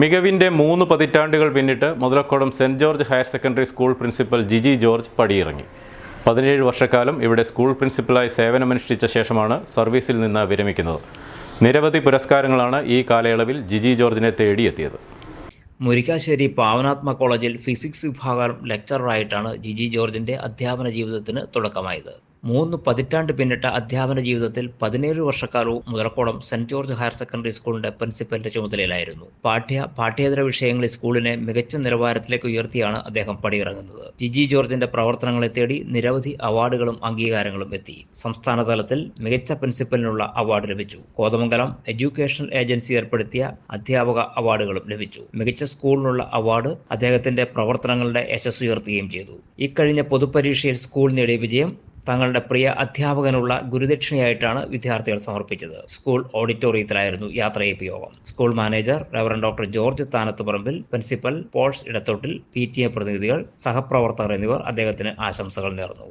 മികവിന്റെ മൂന്ന് പതിറ്റാണ്ടുകൾ പിന്നിട്ട് Muthalakodam saint George higher secondary school principal Jiji George പടിയിറങ്ങി. പതിനേഴ് വർഷക്കാലം ഇവിടെ സ്കൂൾ പ്രിൻസിപ്പലായി സേവനമനുഷ്ഠിച്ച ശേഷമാണ് സർവീസിൽ നിന്ന് വിരമിക്കുന്നത്. നിരവധി പുരസ്കാരങ്ങളാണ് ഈ കാലയളവിൽ ജിജി ജോർജിനെ തേടിയെത്തിയത്. മുരിക്കാശ്ശേരി പാവനാത്മ കോളേജിൽ ഫിസിക്സ് വിഭാഗം ലെക്ചററായിട്ടാണ് ജിജി ജോർജിന്റെ അധ്യാപന ജീവിതത്തിന് തുടക്കമായത്. മൂന്ന് പതിറ്റാണ്ട് പിന്നിട്ട അധ്യാപന ജീവിതത്തിൽ പതിനേഴ് വർഷക്കാലവും Muthalakodam saint George higher secondary സ്കൂളിന്റെ പ്രിൻസിപ്പലിന്റെ ചുമതലയിലായിരുന്നു. പാഠ്യ പാഠ്യേതര വിഷയങ്ങളിൽ സ്കൂളിനെ മികച്ച നിലവാരത്തിലേക്ക് ഉയർത്തിയാണ് അദ്ദേഹം പടിയിറങ്ങുന്നത്. ജിജി ജോർജിന്റെ പ്രവർത്തനങ്ങളെ തേടി നിരവധി അവാർഡുകളും അംഗീകാരങ്ങളും എത്തി. സംസ്ഥാന തലത്തിൽ മികച്ച പ്രിൻസിപ്പലിനുള്ള അവാർഡ് ലഭിച്ചു. കോതമംഗലം എഡ്യൂക്കേഷണൽ ഏജൻസി ഏർപ്പെടുത്തിയ അധ്യാപക അവാർഡുകളും ലഭിച്ചു. മികച്ച സ്കൂളിനുള്ള അവാർഡ് അദ്ദേഹത്തിന്റെ പ്രവർത്തനങ്ങളുടെ യശസ് ഉയർത്തുകയും ചെയ്തു. ഇക്കഴിഞ്ഞ പൊതുപരീക്ഷയിൽ സ്കൂൾ നേടിയ വിജയം തങ്ങളുടെ പ്രിയ അധ്യാപകനുള്ള ഗുരുദക്ഷിണയായിട്ടാണ് വിദ്യാർത്ഥികൾ സമർപ്പിച്ചത്. സ്കൂൾ ഓഡിറ്റോറിയത്തിലായിരുന്നു യാത്രയപ്പ് യോഗം. School manager reverend doctor George Thanathuparambil principal Pauls Edathottil P T A പ്രതിനിധികൾ സഹപ്രവർത്തകർ എന്നിവർ അദ്ദേഹത്തിന് ആശംസകൾ നേർന്നു.